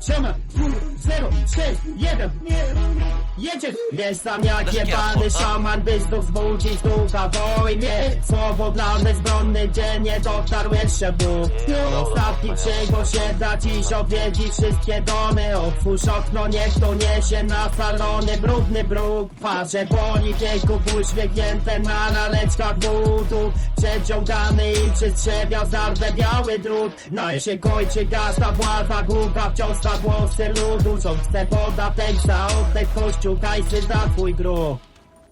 llama, 0, 6, jedziesz! Sam jak jebany szaman, by znów zbudzić ducha wojnie Słowo dla bezbronny, gdzie nie dotarł jeszcze Bóg Ostatni czego się da dziś odwiedzić wszystkie domy. Otwórz okno, niech to niesie na salony brudny bruk. Twarze polityków uśmiechnięte na laleczkach budu. Przeciągany i przystrzebia zardzewiały drut. No i się kończy gasta władza głucha wciąż na głosy ludu. Co chce podatek za oddech kościół Kaiser kaj fui bro.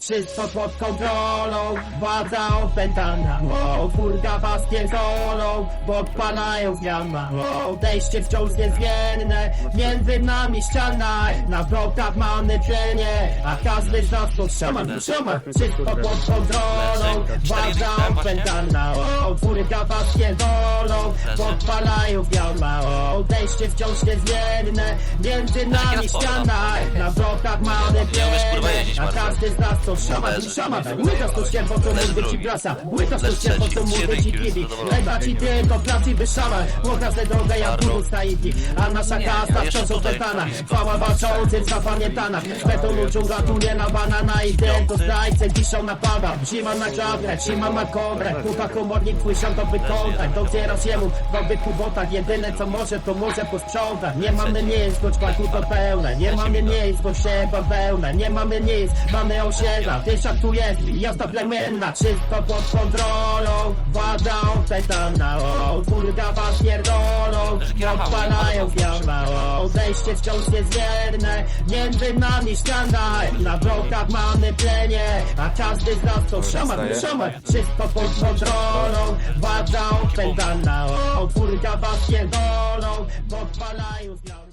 Wszystko pod kontrolą, władza opętana O, furga was pierdolą, bo odpalają zmiana O, odejście wciąż niezmienne, między nami ściana. Na wrotach mamy cienie, a każdy z nas to szaman, szaman Wszystko pod kontrolą, władza opętana O, furga was pierdolą, bo odpalają zmiana O, odejście wciąż niezmienne, między nami ściana. Na wrotach mamy Nie cienie, jeździć, a Marcel. każdy z nas to szaman, Leży. szaman Łykasz to się, bo to Leży ci drugi. prasa Łykasz to Leży się, bo trzeci. to mówię ci Jedynki, kibi zadowolony. Ci tylko prawdziwy szaman Łokasz tę drogę jak Arno. guru staiki A nasza Nie, kasta jeszcze wciąż tutaj. opętana. Chwała walczącym zapamiętana. Betonu dżungla tu nie na banana I ten to zdrajcę dzisiaj napada Zima na klatę, zima na kobrę Kupa komornik twój świątowy kontakt Docierasz jemu w nowych kubotach Jedyne co może to może posprzątać. Nie mamy nic, choć paku to pełne. Nie mamy nic, bo się bawełnę Nie mamy nic, mamy osiedla Tysiak tu jest, jazda plemienna Wszystko pod kontrolą. Władza opętana O, furga was pierdolą. Odpalają wiana O, odejście wciąż niezmierne Między nami ściana. Na wrotach mamy plenie A każdy z nas to szaman, szaman. Wszystko pod kontrolą. Władza opętana O, furga was pierdolą. Odpalają wiana